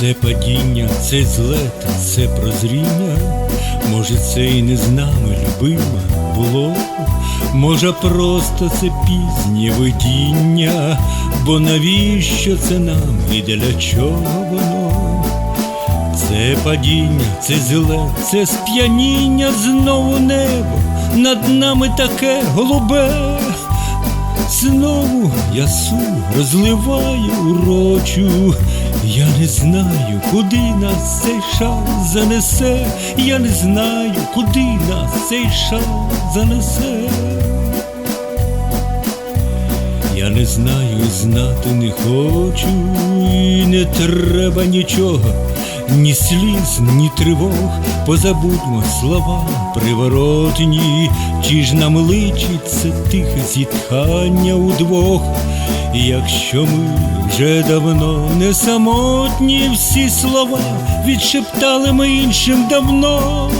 Це падіння, це злет, це прозріння. Може, це і не з нами любиме було, може, просто це пізнє видіння, бо навіщо це нам і для чого воно? Це падіння, це зле, це сп'яніння знову небо, над нами таке голубе. Знову ясу розливаю урочу. Я не знаю, куди нас цей шал занесе. Я не знаю, куди нас цей шал занесе. Я не знаю, знати не хочу, і не треба нічого, ні сліз, ні тривог, позабудьмо слова приворотні, чи ж нам личить це тихе зітхання удвох, якщо ми вже давно не самотні, всі слова відшептали ми іншим давно.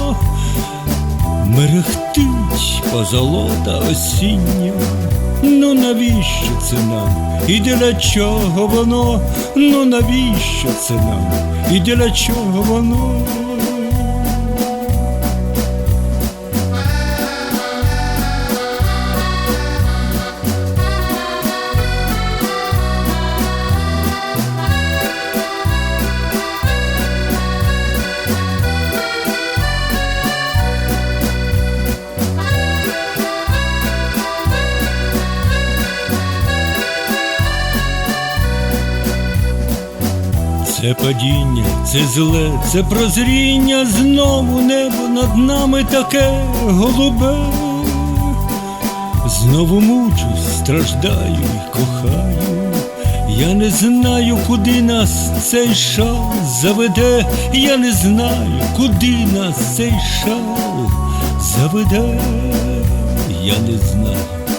Мерехтить позолота осіння. Ну навіщо це нам? І для чого воно? Ну навіщо це нам? І для чого воно? Це падіння, це зле, це прозріння, знову небо над нами таке голубе. Знову мучусь, страждаю і кохаю. Я не знаю, куди нас цей шал заведе. Я не знаю, куди нас цей шал заведе. Я не знаю.